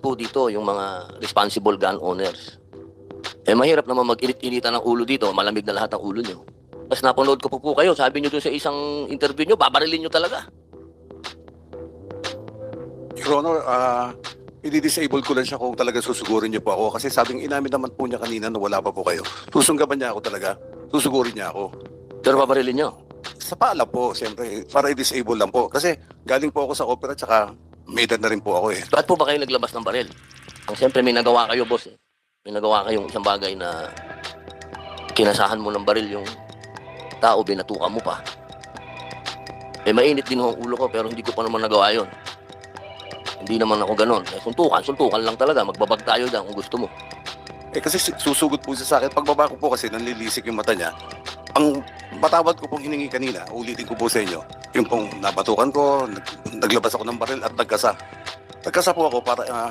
po dito yung mga responsible gun owners. Eh mahirap naman mag-init-initan ng ulo dito, malamig na lahat ang ulo nyo. Tapos napanood ko po po kayo, sabi nyo doon sa isang interview nyo, babarilin nyo talaga. Your Honor, ah, i-disable ko lang siya kung talaga susugurin niyo po ako. Kasi sabing inamin naman po niya kanina na wala pa po kayo. Susunggaban niya ako talaga. Susugurin niya ako. Pero babarilin nyo. Sa paalam po, siyempre, para i-disable lang po. Kasi galing po ako sa opera, tsaka may edad na rin po ako eh. Bakit po ba kayo naglabas ng baril? Ang siyempre may nagawa kayo, boss. Eh. May nagawa kayong isang bagay na kinasahan mo ng baril yung tao, binatukan mo pa. Eh mainit din ho ang ulo ko pero hindi ko pa naman nagawa yon. Hindi naman ako ganon. Eh, suntukan, suntukan lang talaga. Magbabag tayo dyan kung gusto mo. Eh kasi si- susugod po siya sa akin. Pagbaba ko po kasi nanlilisik yung mata niya. Ang patawad ko pong hiningi kanina, ulitin ko po sa inyo, yung pong nabatukan ko, nag- naglabas ako ng baril at nagkasa. Nagkasa po ako para ah,